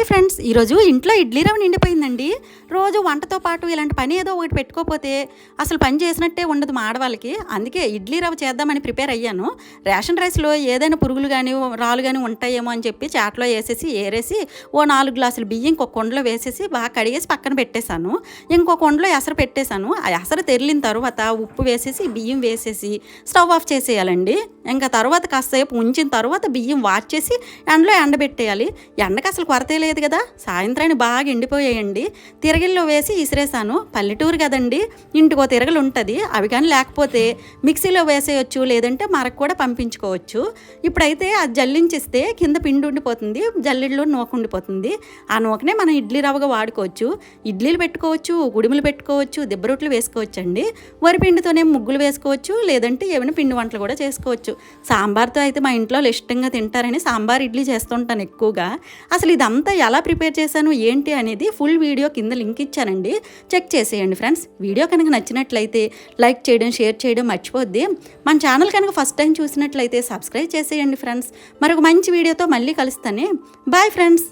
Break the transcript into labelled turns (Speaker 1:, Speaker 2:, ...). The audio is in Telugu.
Speaker 1: హాయ్ ఫ్రెండ్స్ ఈరోజు ఇంట్లో ఇడ్లీ రవ్వ నిండిపోయిందండి. రోజు వంటతో పాటు ఇలాంటి పని ఏదో ఒకటి పెట్టుకోపోతే అసలు పని చేసినట్టే ఉండదు మా ఆడవాళ్ళకి. అందుకే ఇడ్లీ రవ్వ చేద్దామని ప్రిపేర్ అయ్యాను. రేషన్ రైస్లో ఏదైనా పురుగులు కానీ రాళ్ళు కానీ ఉంటాయేమో అని చెప్పి చాట్లో వేసేసి ఏరేసి ఓ నాలుగు గ్లాసులు బియ్యం ఇంకొక కొండలో వేసేసి బాగా కడిగేసి పక్కన పెట్టేశాను. ఇంకో కొండలో ఎసరు పెట్టేశాను. ఆ ఎసరు తెరిలిన తర్వాత ఉప్పు వేసేసి బియ్యం వేసేసి స్టవ్ ఆఫ్ చేసేయాలండి. ఇంకా తర్వాత కాసేపు ఉంచిన తర్వాత బియ్యం వాచేసి ఎండలో ఎండబెట్టేయాలి. ఎండకు అసలు కొరతే లేదు కదా? సాయంత్రాన్ని బాగా ఎండిపోయాయండి. తిరగల్లో వేసి ఇసిరేసాను పల్లెటూరు కదండి ఇంటికో తిరగలు ఉంటుంది అవి కానీ లేకపోతే మిక్సీలో వేసేయచ్చు లేదంటే మరకు కూడా పంపించుకోవచ్చు. ఇప్పుడైతే అది జల్లించిస్తే కింద పిండి ఉండిపోతుంది జల్లెడలో నూక ఉండిపోతుంది. ఆ నూకనే మనం ఇడ్లీ రవ్వగా వాడుకోవచ్చు. ఇడ్లీలు పెట్టుకోవచ్చు గుడిములు పెట్టుకోవచ్చు దిబ్బరొట్లు వేసుకోవచ్చు అండి వరిపిండితోనే ముగ్గులు వేసుకోవచ్చు లేదంటే ఏమైనా పిండి వంటలు కూడా చేసుకోవచ్చు. సాంబార్తో అయితే మా ఇంట్లో వాళ్ళు ఇష్టంగా తింటారని సాంబార్ ఇడ్లీ చేస్తుంటాను ఎక్కువగా. అసలు ఇదంతా ఎలా ప్రిపేర్ చేశాను ఏంటి అనేది ఫుల్ వీడియో కింద లింక్ ఇచ్చానండి. చెక్ చేసేయండి ఫ్రెండ్స్. వీడియో కనుక నచ్చినట్లయితే లైక్ చేయడం షేర్ చేయడం మర్చిపోద్ది. మన ఛానల్ కనుక ఫస్ట్ టైం చూసినట్లయితే సబ్స్క్రైబ్ చేసేయండి ఫ్రెండ్స్. మరొక మంచి వీడియోతో మళ్ళీ కలుస్తానే. Bye friends.